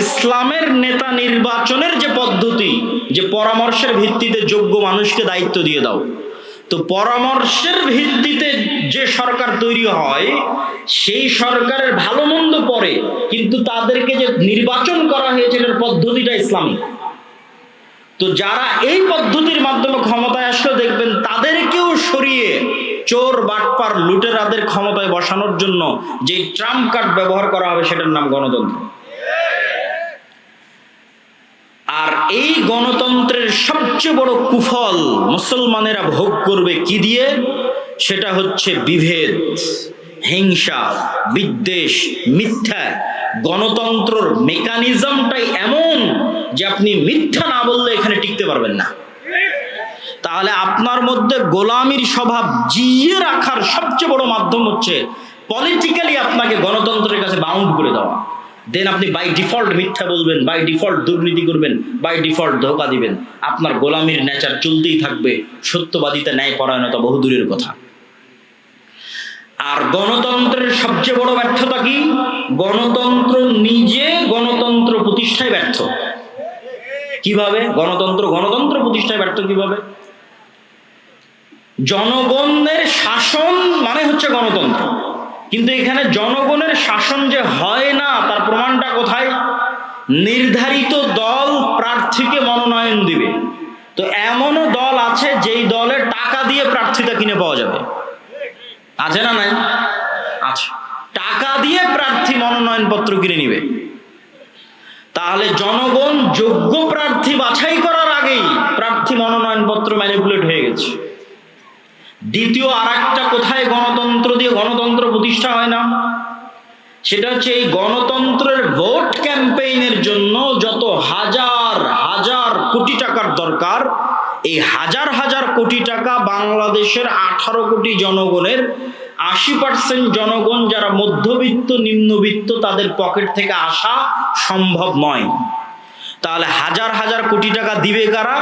ইসলামের নেতা নির্বাচনের যে পদ্ধতি, যে পরামর্শের ভিত্তিতে যোগ্য মানুষকে দায়িত্ব দিয়ে দাও। তো পরামর্শের ভিত্তিতে যে সরকার তৈরি হয়, সেই সরকারের ভালো মন্দ পরে কিন্তু তাদেরকে যে নির্বাচন করা হয়েছে, এটার পদ্ধতিটা ইসলামিক। তো যারা এই পদ্ধতির মাধ্যমে ক্ষমতায় আসলে, দেখবেন তাদেরকেও সরিয়ে চোর, বাটপার, লুটেরাদের ক্ষমতায় বসানোর জন্য যে ট্রাম্প কার্ড ব্যবহার করা হবে, সেটার নাম গণতন্ত্র আর এই গণতন্ত্রের সবচেয়ে বড় কুফল মুসলমানেরা ভোগ করবে কি দিয়ে? সেটা হচ্ছে বিভেদ, হিংসা, বিদ্বেষ, মিথ্যা। গণতন্ত্রর মেকানিজমটাই এমন যে আপনি মিথ্যা না বললে এখানে টিকতে পারবেন না। তাহলে আপনার মধ্যে গোলামির স্বভাব জিয়ে রাখার সবচেয়ে বড় মাধ্যম হচ্ছে পলিটিক্যালি আপনাকে গণতন্ত্রের কাছে বাউন্ড করে দেওয়া। দেন আপনি বাই ডিফল্ট মিথ্যা বলবেন বাই ডিফল্ট দুর্নীতি করবেন বাই ডিফল্ট ধোকা দিবেন। আপনার গোলামির নেচার চলতেই থাকবে, সত্যবাদিতা ন্যায় পরায়ণতা বহুদূরের কথা। আর গণতন্ত্রের সবচেয়ে বড় ব্যর্থতা কি? গণতন্ত্র নিজে গণতন্ত্র প্রতিষ্ঠায় ব্যর্থ। কীভাবে? গণতন্ত্র গণতন্ত্র প্রতিষ্ঠায় ব্যর্থ কীভাবে? জনগণের শাসন মানে হচ্ছে গণতন্ত্র। কিন্তু এখানে জনগণের শাসন যে হয় না, তার প্রমাণটা কোথায়? নির্ধারিত দল প্রার্থীকে মনোনয়ন দিবে। তো এমনও দল আছে যেই দলের টাকা দিয়ে প্রার্থীতা কিনে পাওয়া যাবে। আছে না নাই? আছে। টাকা দিয়ে প্রার্থী মনোনয়ন পত্র কিনে নিবে। তাহলে জনগণ যোগ্য প্রার্থী বাছাই করার আগেই প্রার্থী মনোনয়ন পত্র ম্যানিপুলেট হয়ে গেছে। দ্বিতীয় আর একটা কোথায় গণতন্ত্র দিয়ে গণতন্ত্র প্রতিষ্ঠা হয় না? সেটা হচ্ছে এই গণতন্ত্রের ভোট ক্যাম্পেইনের জন্য যত হাজার হাজার কোটি টাকার দরকার, এই হাজার হাজার কোটি টাকা বাংলাদেশের আঠারো কোটি জনগণের, আশি পার্সেন্ট জনগণ যারা মধ্যবিত্ত, নিম্নবিত্ত, তাদের পকেট থেকে আসা সম্ভব নয়। তাহলে হাজার হাজার কোটি টাকা দিবে কারা?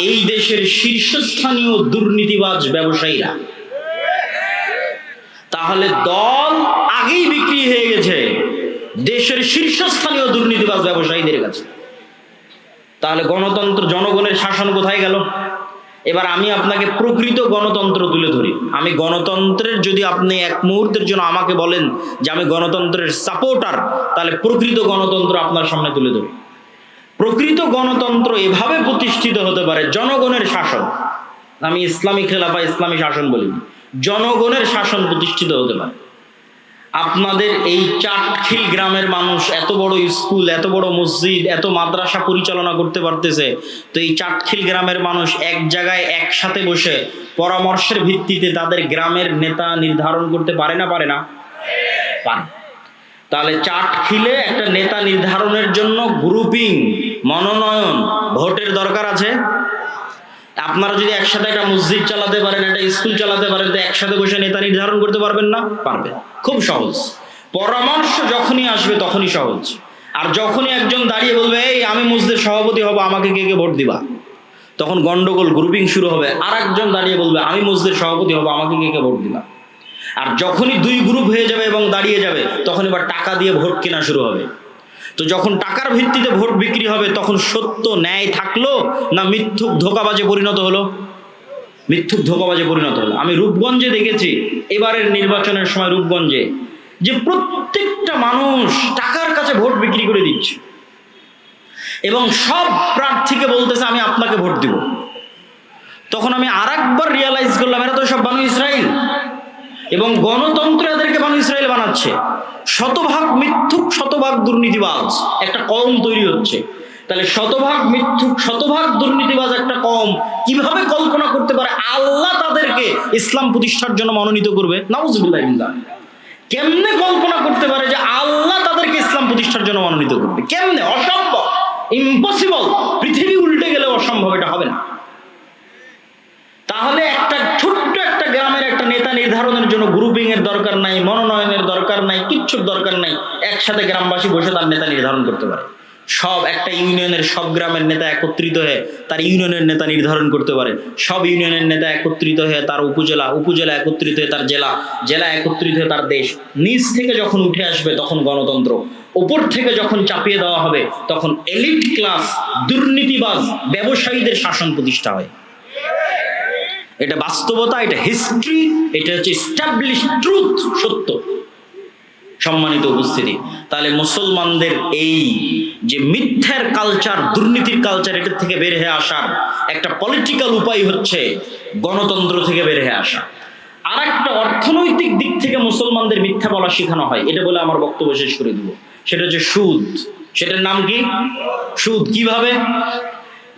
এই দেশের শীর্ষস্থানীয় দুর্নীতিবাজ ব্যবসায়ীরা। তাহলে দল আগেই বিক্রি হয়ে গেছে দেশের শীর্ষস্থানীয় দুর্নীতিবাজ ব্যবসায়ীদের কাছে। তাহলে গণতন্ত্র, জনগণের শাসন কোথায় গেল? এবার আমি আপনাকে প্রকৃত গণতন্ত্র তুলে ধরি। আমি গণতন্ত্রের যদি আপনি এক মুহূর্তের জন্য আমাকে বলেন যে আমি গণতন্ত্রের সাপোর্টার, তাহলে প্রকৃত গণতন্ত্র আপনার সামনে তুলে ধরি। প্রকৃত গণতন্ত্র এভাবে প্রতিষ্ঠিত হতে পারে, জনগণের শাসন। আমি ইসলামী খেলাফা, ইসলামী শাসন বলিনি জনগণের শাসন প্রতিষ্ঠিত হতে পারে। আপনাদের এই চাটখিল গ্রামের মানুষ এত বড় স্কুল, এত বড় মসজিদ, এত মাদ্রাসা পরিচালনা করতে পারতেছে, তো এই চাটখিল গ্রামের মানুষ এক জায়গায় একসাথে বসে পরামর্শের ভিত্তিতে তাদের গ্রামের নেতা নির্ধারণ করতে পারে না পারে না? পারে। তাহলে চাটখিলে একটা নেতা নির্ধারণের জন্য গ্রুপিং মনোনয়ন, ভোটের দরকার আছে। আপনারা যদি একসাথে একটা মসজিদ চালাতে পারেন, একটা স্কুল চালাতে পারেন, তো একসাথে বসে নেতা নির্ধারণ করতে পারবেন না? পারবেন। খুব সহজ। পরামর্শ যখনই আসবে, তখনই সহজ। আর যখনই একজন দাঁড়িয়ে বলবে, এই, আমি মসজিদের সভাপতি হব, আমাকে কে কে ভোট দিবা? তখন গন্ডগোল গ্রুপিং শুরু হবে। আর একজন দাঁড়িয়ে বলবে, আমি মসজিদের সভাপতি হব, আমাকে কে কে ভোট দিবা? আর যখনই দুই গ্রুপ হয়ে যাবে এবং দাঁড়িয়ে যাবে, তখন এবার টাকা দিয়ে ভোট কেনা শুরু হবে। তো যখন টাকার ভিত্তিতে ভোট বিক্রি হবে, তখন সত্য ন্যায় থাকল না মিথ্যুক ধোকাবাজে পরিণত হলো? মিথ্যুক ধোকাবাজে পরিণত হলো। আমি রূপগঞ্জে দেখেছি, এবারের নির্বাচনের সময় রূপগঞ্জে, যে প্রত্যেকটা মানুষ টাকার কাছে ভোট বিক্রি করে দিচ্ছে। এবং সব প্রার্থীকে বলতেছে, আমি আপনাকে ভোট দিব। তখন আমি আর একবার রিয়ালাইজ করলাম, এরা তো সব বানু ইসরায়েল এবং গণতন্ত্র এদেরকে বানু ইসরায়েল বানাচ্ছে। শতভাগ মিথ্যুক, শতভাগ দুর্নীতিবাজ একটা কম তৈরি হচ্ছে। তাহলে শতভাগ মিথ্যুক, শতভাগ দুর্নীতিবাজ একটা কম কীভাবে কল্পনা করতে পারে আল্লাহ তাদেরকে ইসলাম প্রতিষ্ঠার জন্য মনোনীত করবে? নাউজুবিল্লাহ বিল্লাহ কেমনে কল্পনা করতে পারে যে আল্লাহ তাদেরকে ইসলাম প্রতিষ্ঠার জন্য মনোনীত করবে? কেমনে? অসম্ভব। ইম্পসিবল পৃথিবী উল্টে গেলে অসম্ভব, এটা হবে না তাহলে একটা ছোট্ট একটা গ্রামের একটা নেতা নির্ধারণের জন্য গ্রুপিং এর দরকার নাই মনোনয়নের দরকার নাই কিচ্ছুর দরকার নাই, একসাথে গ্রামবাসী বসে তার নেতা নির্ধারণ করতে পারে। সব একটা ইউনিয়নের সব গ্রামের নেতা একত্রিত হয়ে তার ইউনিয়নের নেতা নির্ধারণ করতে পারে। সব ইউনিয়নের নেতা একত্রিত হয়ে তার উপজেলা উপজেলা একত্রিত হয়ে তার জেলা জেলা একত্রিত হয়ে তার দেশ। নিচ থেকে যখন উঠে আসবে তখন গণতন্ত্র। ওপর থেকে যখন চাপিয়ে দেওয়া হবে তখন এলিট ক্লাস, দুর্নীতিবাজ ব্যবসায়ীদের শাসন প্রতিষ্ঠা হয়। এটা বাস্তবতা, এটা হিস্ট্রি এটা হচ্ছে ট্রুথ সত্য। সম্মানিত উপস্থিতি। তাহলে মুসলমানদের এই যে মিথ্যার কালচার দুর্নীতির কালচার এটার থেকে বের হয়ে আসার একটা পলিটিক্যাল উপায় হচ্ছে গণতন্ত্র থেকে বের হয়ে আসা। আর একটা অর্থনৈতিক দিক থেকে মুসলমানদের মিথ্যা বলা শেখানো হয়, এটা বলে আমার বক্তব্য শেষ করে দিব। সেটা হচ্ছে সুদ। সেটার নাম কি? সুদ। কীভাবে?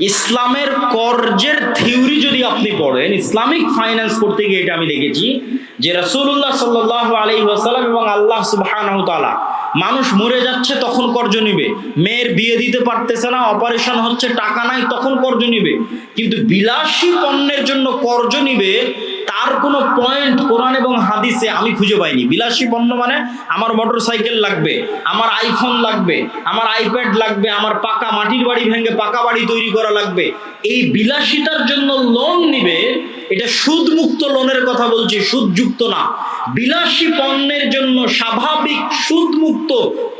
ইসলামের কর্জের থিওরি যদি আপনি পড়েন, ইসলামিক ফাইন্যান্স করতে গিয়ে এটা আমি দেখেছি যে রসুল্লাহ সাল্লাহ ওয়াসাল্লাম এবং আল্লাহ সুবাহ মানুষ মরে যাচ্ছে তখন কর্জ নিবে। মেয়ের বিয়ে দিতে পারতেছে না, অপারেশন হচ্ছে, টাকা নাই, তখন কর্জ নিবে। কিন্তু বিলাসী পণ্যের জন্য কর্জ নিবে তার কোনো পয়েন্ট কোরআন এবং হাদিসে আমি খুঁজে পাইনি। বিলাসী পণ্য মানে আমার মোটর সাইকেল লাগবে, আমার আইফোন লাগবে, আমার আইপ্যাড লাগবে, আমার পাকা মাটির বাড়ি ভেঙে পাকা বাড়ি তৈরি করা লাগবে। এই বিলাসিতার জন্য লোন নিবে, এটা সুদ মুক্ত লোনের কথা বলছি, সুদযুক্ত না। বিলাসী পণ্যের জন্য স্বাভাবিক সুদমুক্ত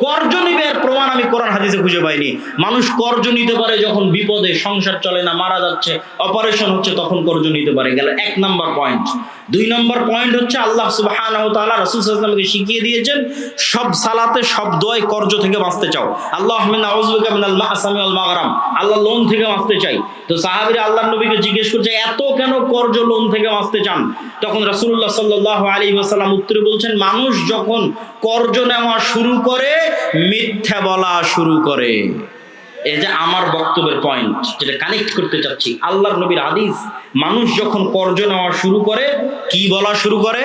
কর্জ নিবে প্রমাণ আমি কোরআন হাদিসে খুঁজে পাইনি। মানুষ কর্জ নিতে পারে যখন বিপদে সংসার চলে না, মারা যাচ্ছে, অপারেশন হচ্ছে তখন কর্জ নিতে পারে। গেল এক নাম্বার পয়েন্ট দুই নম্বর পয়েন্ট হচ্ছে আল্লাহ সুবহানাহু ওয়া তাআলা রাসূল ওয়াসাল্লামকে শিখিয়ে দিয়েছেন, সব সালাতে, সব দোয়ায় কর্জ থেকে বাঁচতে চাও। আল্লাহ মাগরাম। আল্লাহ লোন থেকে বাঁচতে চাই। তো সাহাবীরা আল্লাহর নবীকে জিজ্ঞেস করছে, এত কেন কর্জ লোন থেকে বাঁচতে চান? তখন রাসূলুল্লাহ সাল্লাল্লাহু আলাইহি ওয়াসাল্লাম উত্তরে বলছেন, মানুষ যখন কর্জ নেওয়া শুরু করে, মিথ্যা বলা শুরু করে। এই যে আমার বক্তব্যের পয়েন্ট যেটা কানেক্ট করতে চাচ্ছি, আল্লাহর নবীর হাদিস, মানুষ যখন কর্জ নেওয়া শুরু করে, কি বলা শুরু করে?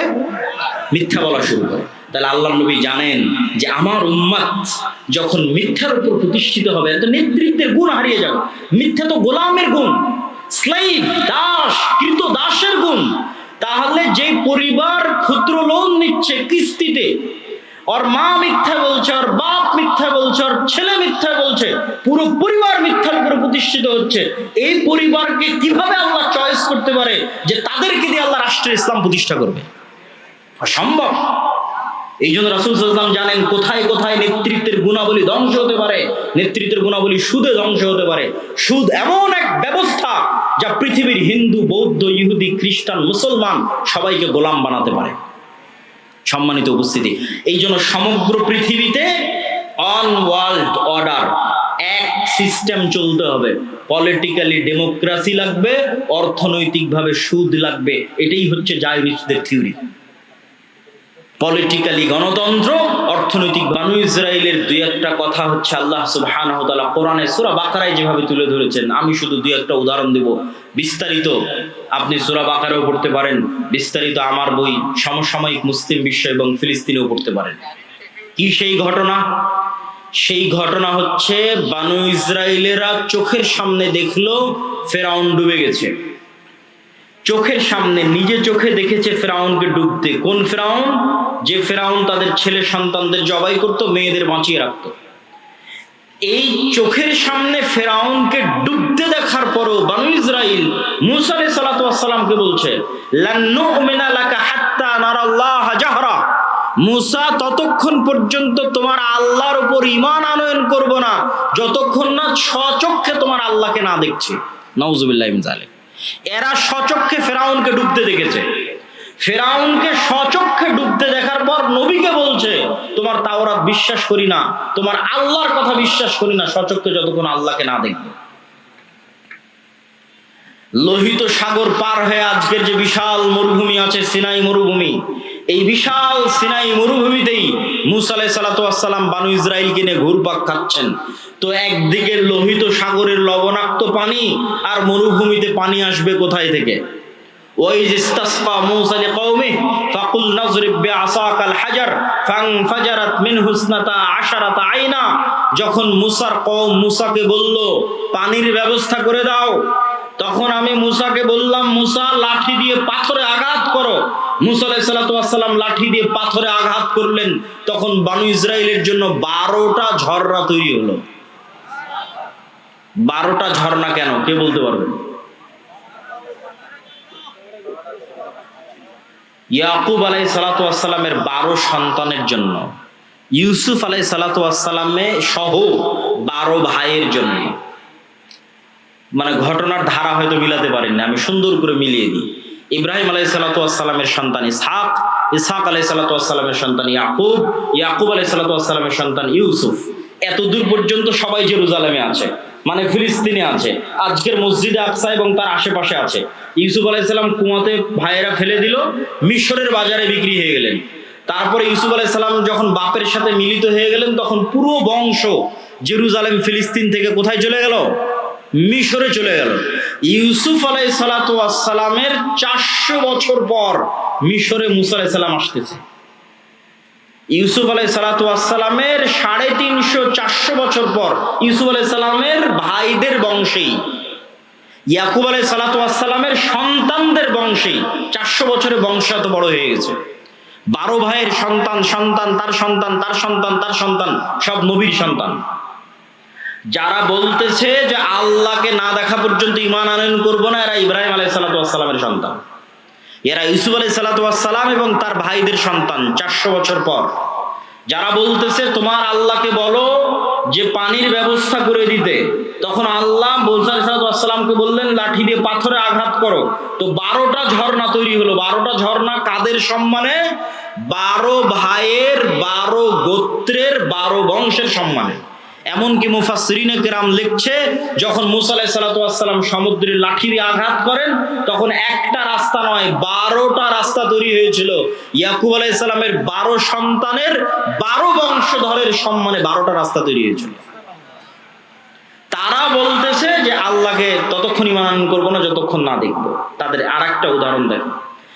মিথ্যা বলা শুরু করে। তাহলে আল্লাহর নবী জানেন যে আমার উম্মাত যখন মিথ্যার উপর প্রতিষ্ঠিত হবে তো নেতৃত্বের গুণ হারিয়ে যাবে। মিথ্যা তো গোলামের গুণ স্লাইভ দাস, কৃত দাসের গুণ। তাহলে যে পরিবার ক্ষুদ্র লোন নিচ্ছে কিস্তিতে ওর মা মিথ্যা বলছে, ওর বাপ মিথ্যা বলছে, ওর ছেলে মিথ্যা বলছে, পুরো পরিবার মিথ্যার উপরে প্রতিষ্ঠিত হচ্ছে। এই পরিবারকে কীভাবে আল্লাহ চয়েস করতে পারে যে তাদেরকে দিয়ে আল্লাহ রাষ্ট্রের ইসলাম প্রতিষ্ঠা করবে? অসম্ভব। এই জন্য রাসুল সাল্লাম জানেন, কোথায় কোথায় নেতৃত্বের গুণাবলী ধ্বংস হতে পারে, নেতৃত্বের গুণাবলী সুদে ধ্বংস হতে পারে। সুদ এমন এক ব্যবস্থা যা পৃথিবীর হিন্দু, বৌদ্ধ, ইহুদি, খ্রিস্টান, মুসলমান সবাইকে গোলাম বানাতে পারে। সম্মানিত উপস্থিতি। এই জন্য সমগ্র পৃথিবীতে অন ওয়ার্ল্ড অর্ডার এক সিস্টেম চলতে হবে। পলিটিক্যালি ডেমোক্রাসি লাগবে, অর্থনৈতিকভাবে সুদ লাগবে। এটাই হচ্ছে জায়রিসদের থিওরি পলিটিক্যালি গণতন্ত্র, অর্থনৈতিক বানু ইসরায়েলের দুই একটা কথা হচ্ছে আল্লাহ তাআলা কোরআনে সূরা বাকারায় যেভাবে তুলে ধরেছেন, আমি শুধু দুই একটা উদাহরণ দেব। বিস্তারিত আপনি সূরা বাকারাও পড়তে পারেন, বিস্তারিত আমার বই সমসাময়িক মুসলিম বিশ্ব এবং ফিলিস্তিনেও পড়তে পারেন। কি সেই ঘটনা? সেই ঘটনা হচ্ছে বানু ইসরায়েলেরা চোখের সামনে দেখল ফেরাউন ডুবে গেছে। চোখের সামনে, নিজে চোখে দেখেছে ফেরাউনকে ডুবতে। কোন ফেরাউন? যে ফেরাউন তাদের ছেলে সন্তানদের জবাই করত, মেয়েদের বাঁচিয়ে রাখত। এই চোখের সামনে ফেরাউনকে ডুবতে দেখার পরও বানু ইসরাইল মুসা আলাইহিস সালাতু ওয়াস সালামকে বলছে মুসা, ততক্ষণ পর্যন্ত তোমার আল্লাহর উপর ঈমান আনয়ন করব না, যতক্ষণ না স্বচক্ষে তোমার আল্লাহকে না দেখছি। নাউজুবিল্লাহ মিন এরা স্বচক্ষে ফেরাউনকে ডুবতে দেখেছে। ফেরাউনকে স্বচক্ষে ডুবতে বলছে, তোমার তাওরাত বিশ্বাস করি না, তোমার আল্লাহর কথা বিশ্বাস করি না স্বচক্ষে যতক্ষণ আল্লাহকে না দেখবে। লোহিত সাগর পার হয়ে আজকের যে বিশাল মরুভূমি আছে, সিনাই মরুভূমি, এই বিশাল সিনাই মরুভূমিতেই মুসা আলাই সালাতাম বানু ইসরায়েলকে নিয়ে ঘুরপাক খাচ্ছেন। তো একদিকে লোহিত সাগরের লবণাক্ত পানি আর মরুভূমিতে পানি আসবে কোথায় থেকে? وإذ استسقى موسى لقومه فقل نضرب بعصاك الحجر فانفجرت منه اثنتا عشرة عينا যখন মুসার কওম মুসাকে বলল পানির ব্যবস্থা করে দাও তখন আমি মুসাকে বললাম মুসা লাঠি দিয়ে পাথরে আঘাত করো মুসা আলাইহিস সালাতু ওয়াস সালাম লাঠি দিয়ে পাথরে আঘাত করলেন তখন বানু ইসরায়েলের জন্য বারোটা ঝর্ণা তৈরি হলো বারোটা ঝর্ণা কেন কে বলতে পারবেন ইয়াকুব আলাই সালাতামের বারো সন্তানের জন্য, ইউসুফ আলাই সালাতামে সহ বারো ভাইয়ের জন্য। মানে ঘটনার ধারা হয়তো মিলাতে পারেননি আমি সুন্দর করে মিলিয়ে দিই ইব্রাহিম আলাই সালাতামের সন্তান ইসহাক ইসহাক আলাই সালাতামের সন্তান ইয়াকুব ইয়াকুব আলাই সালাতামের সন্তান ইউসুফ। এত দূর পর্যন্ত সবাই জেরুজালেমে আছে। মানে ফিলিস্তিনে আছে। আজকের মসজিদে আকসা এবং তার আশেপাশে আছে। ইউসুফ আলাইসাল্লাম কুয়াতে ভাইয়েরা ফেলে দিল, মিশরের বাজারে বিক্রি হয়ে গেলেন। তারপরে ইউসুফ আলাইসাল্লাম যখন বাপের সাথে মিলিত হয়ে গেলেন, তখন পুরো বংশ জেরুজালেম, ফিলিস্তিন থেকে কোথায় চলে গেল? মিশরে চলে গেল। ইউসুফ আলাই সালাতামের চারশো বছর পর মিশরে মুসা আলাইসাল্লাম আসতেছে। ইউসুফ আলাই সালাতামের সাড়ে তিনশো চারশো বছর পর ইউসুফ আলাই সালামের ভাইদের বংশেই ইয়াকুব আলাই সালাতামের সন্তানদের বংশেই চারশো বছরের বংশ এত বড় হয়ে গেছে। বারো ভাইয়ের সন্তান সন্তান, তার সন্তান তার সন্তান তার সন্তান, সব নবীর সন্তান। যারা বলতেছে যে আল্লাহকে না দেখা পর্যন্ত ইমান আনয়ন করব না, এরা ইব্রাহিম আলাই সালাতামের সন্তান। এরা ইউসুফ আলাই সালাতাম এবং তার ভাইদের সন্তান, চারশো বছর পর। যারা বলতেছে, তোমার আল্লাহকে বলো যে পানির ব্যবস্থা করে দিতে। তখন আল্লাহ সালামকে বললেন, লাঠি দিয়ে পাথরে আঘাত করো। তো বারোটা ঝর্ণা তৈরি হলো। বারোটা ঝর্ণা কাদের সম্মানে? বারো ভাইয়ের, বারো গোত্রের, বারো বংশের সম্মানে। এমনকি মুফাসরিনে কেরাম লিখছে, যখন মুসা আলাহ সালাতাম সমুদ্রের লাঠি আঘাত করেন, তখন একটা রাস্তা নয়, বারোটা রাস্তা তৈরি হয়েছিল। ইয়াকুব আলাইসালামের বারো সন্তানের বারো বংশধরের সম্মানে বারোটা রাস্তা তৈরি হয়েছিল। তারা বলতেছে যে, আল্লাহকে ততক্ষণ ইমান করব না, যতক্ষণ না দেখব। তাদের আর একটা উদাহরণ দেখো।